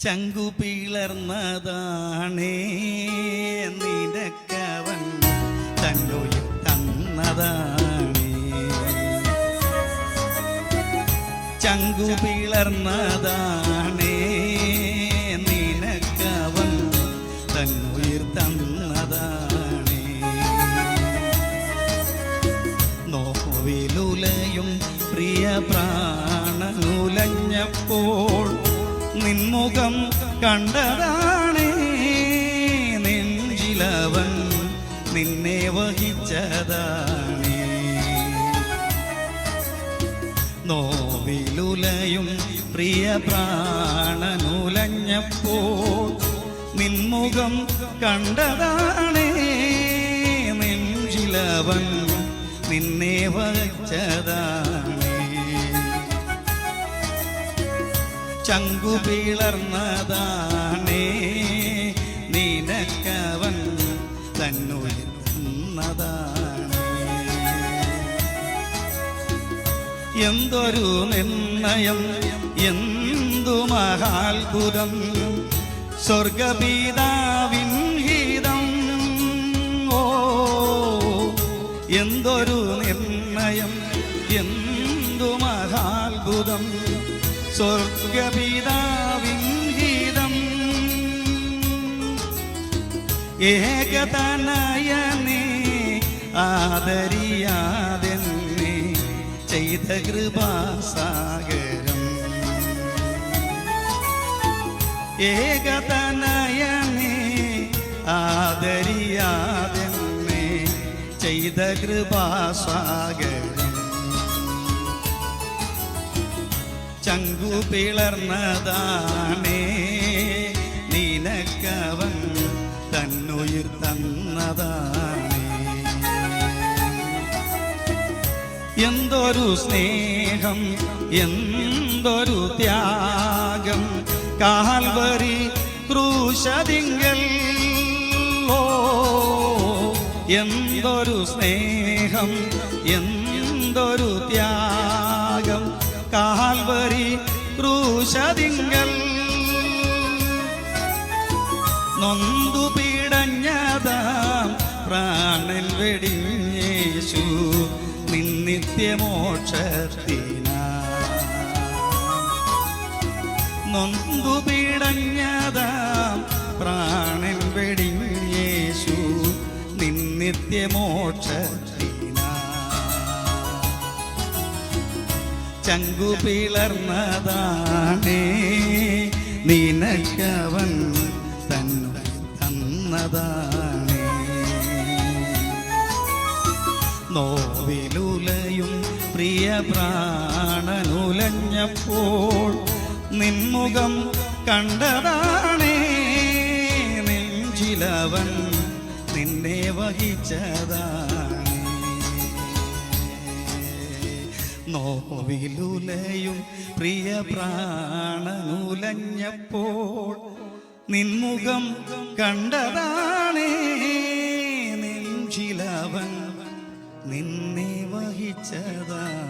ചങ്കു പിളർന്നതാണേ നിനക്കവൻ തന്നോയിൽ തന്നതാണേ. ചങ്കു പിളർന്നതാണേ നിനക്കവൻ തന്നുയിർ തന്നതാണേ. നോവിലുലയും പ്രിയ പ്രാണനുലഞ്ഞപ്പോൾ നിൻമുഖം കണ്ടതാണേ. നെഞ്ചിലവൻ നിന്നെ വഹിച്ചതാണേ. നോവിലുലയും പ്രിയ പ്രാണനുലഞ്ഞപ്പോൾ നിൻമുഖം കണ്ടതാണേ. നെഞ്ചിലവൻ നിന്നെ വച്ചതാണേ ചങ്കു പിളർന്നതാണേ. നിനക്കവൻ തന്നുയർന്നതാണ്. എന്തൊരു നിർണയം എന്തു മഹാത്ഭുതം. സ്വർഗപീതാവിൻ ഗീതം. ഓ എന്തൊരു നിർണയം എന്തു മഹാത്ഭുതം. സ്വർഗപീതാവിൻ ഗീതം ഏകതനയനെ ആദരിയാതെന്നെ ചെയ്ത കൃപാസാഗരം. ഏകതനയനെ ആദരിയാതെന്നെ ചെയ്ത കൃപാസാഗരം. ചങ്കു പിളർന്നതാണേ. നിനക്കവൻ തന്നുയിർ തന്നതാണേ. എന്തൊരു സ്നേഹം എന്തൊരു ത്യാഗം. കാൽവരി ക്രൂശതിങ്കൽ. എന്തൊരു സ്നേഹം എന്തൊരു ത്യാഗം. കാൽവരി ക്രൂശതിങ്കൽ. നൊന്തു പിടഞ്ഞതാം പ്രാണൻ വെടിഞ്ഞേശു നിന്നിത്യമോക്ഷത്തിന നൊന്തു പിടഞ്ഞതാം പ്രാണൻ വെടിഞ്ഞേശു നിന്നിത്യമോക്ഷത്തിനാ ചങ്കു പിളർന്നതാണേ. നിനക്കവൻ തന്നെ തന്നതാണേ. നോവിലുലയും പ്രിയ പ്രാണനുലഞ്ഞപ്പോൾ നിൻമുഖം കണ്ടതാണേ. നെഞ്ചിലവൻ നിന്നെ വഹിച്ചതാണേ നോവിലുലയും പ്രിയ പ്രാണനുലഞ്ഞപ്പോൾ നിൻമുഖം കണ്ടതാണേ ചിലവൻ നിന്നെ വഹിച്ചതാണ്.